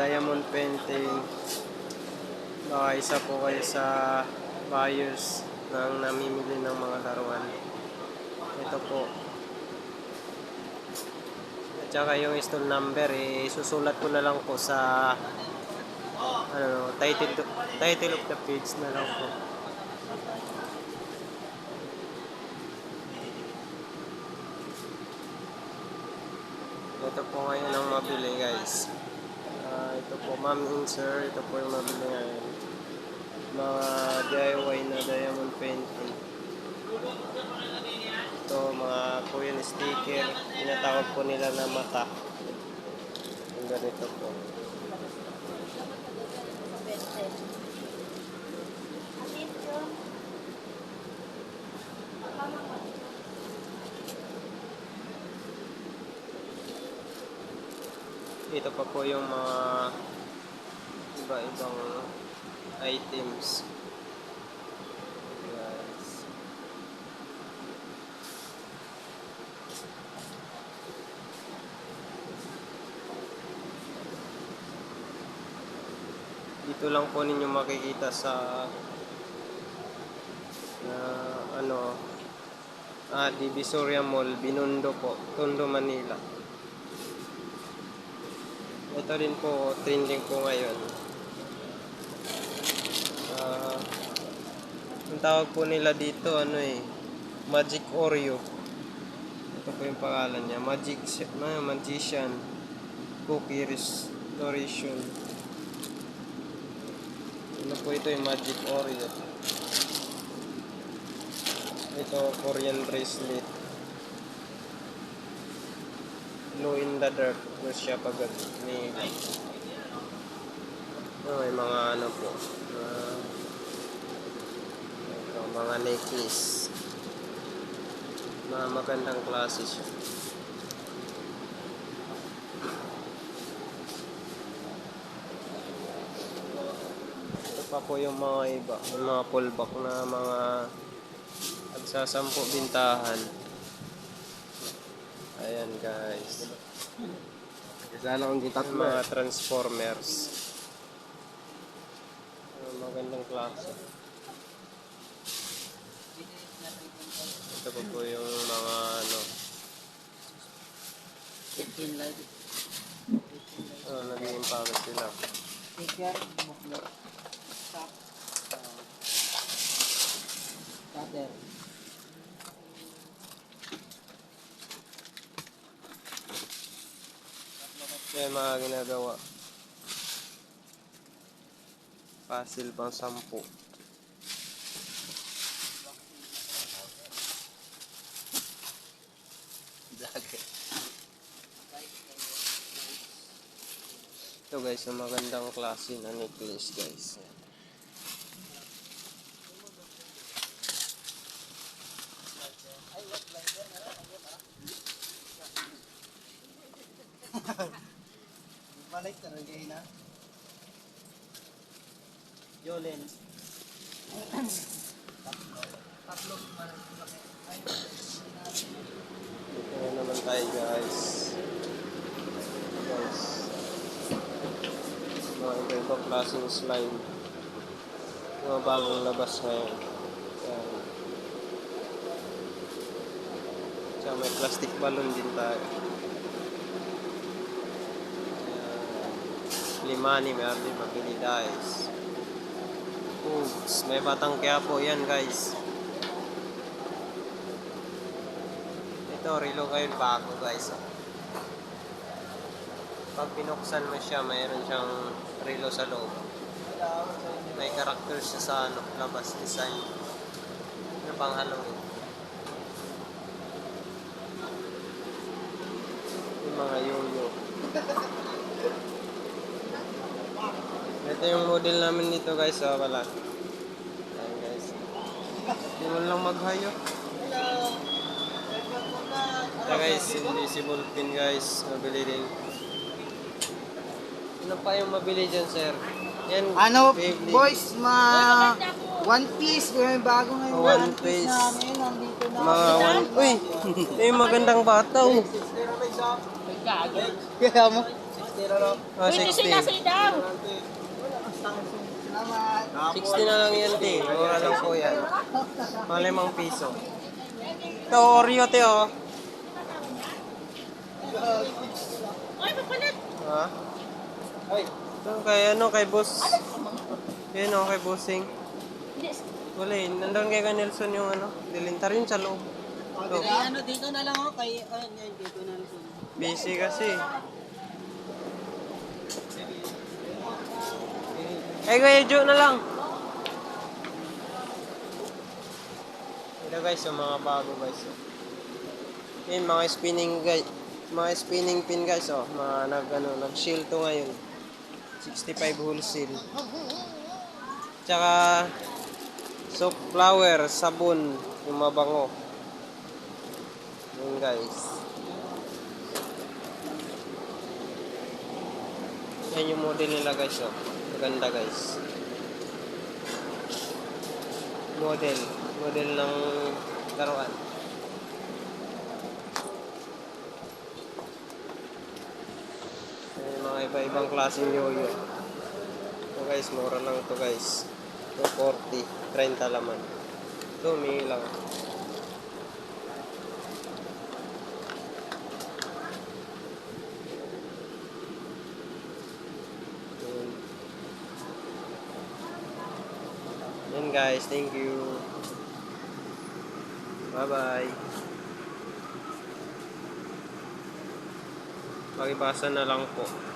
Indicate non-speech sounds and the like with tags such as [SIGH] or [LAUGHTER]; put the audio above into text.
Diamond painting. Baka isa po kayo sa buyers ng namimili ng mga laruan. Ito po. At saka yung install number, eh, susulat ko na lang po sa ano, title, title of the page na lang po. Ito po ngayon ang mabili guys. Ito po ma'am insert, ito po yung mabili ngayon. Mga DIY na diamond painting. Ito mga Korean sticker, tinatawag po nila na mata. Yung ganito po. Ito pa po yung mga iba-ibang items. Guys. Dito lang po ninyo makikita sa na ano ah, Divisoria Mall, Binondo po, Tondo, Manila. Ito din po, trending po ngayon. Ah, ang tawag po nila dito, ano eh, Magic Oreo. Ito po yung pangalan niya, Magic, na, Magician Cookie Restoration. Ano po ito yung Magic Oreo. Ito, Korean bracelet. Glow in the dark po siya pag ni oh, may mga ano po uh, mga necklace mga magandang klase siya. Ito pa po yung mga iba yung mga pullback na mga nagsasampo bintahan ayan guys Sana akong kita At mga transformers. Uh, magandang klase. Ito po po yung mga ano. Oh, naging pagod sila. Cutter. Yan mga ginagawa. Puzzle pang sampu. Ito guys, yung magandang klase na necklace guys. Yan. [LAUGHS] Balik talaga yun ha. Jolene. Tatlo. Dito na naman tayo guys. Guys. Mga iba-ibang klaseng slime. Mga bagong labas ngayon. Yan. Tsaka may plastic balloon din tayo. Limani, meron din mabili guys. Oops, may batang kaya po yan guys. Ito, relo ngayon bago guys. Pag binuksan mo siya, mayroon siyang relo sa loob. May character siya sa ano, labas design. Ano pang Halloween? Yung mga yo-yo. [LAUGHS] Ito yung model namin dito guys, oh, wala. Ayan guys. Hindi mo lang maghayo. Ito guys, invisible pin guys, mabili din. Ano pa yung mabili dyan, sir? Yan, Ano, Beyblade. boys, ma... One Piece, may bago ngayon Oh, na One One Piece Piece. namin, nandito na. Mga one... Uy! Ito yung magandang bata, oh. Kaya mo, Oh, 20 60. sinasi daw. Salamat. 60 na lang yan, te. Mura lang po yan. Malimang piso. Ito, Oreo, te, oh. Ay, papalit. Ha? Ito, kay ano, kay boss. Yan, oh, kay bossing. Wala eh. Nandun kay ka Nelson yung ano. Dilintar yun sa loob. Ito. ano, dito na lang ako kay, ayun, ayun, dito na lang. Busy kasi. Eh, Kuya Jo na lang. Ito guys, yung mga bago guys. Oh. Yun, mga spinning guys. Mga spinning pin guys, oh. Mga nag, ano, nag-shield to ngayon. 65 wholesale. Tsaka, soap flower, sabon, yung mabango. Yun guys. Yan yung model nila guys, oh. Maganda guys. Model. Model ng laruan. Yung mga iba-ibang klaseng yoyo. Ito guys, mura lang ito guys. 240. 30 laman. Ito, may lang. Yan guys, thank you. Bye-bye. Pakibasa na lang po.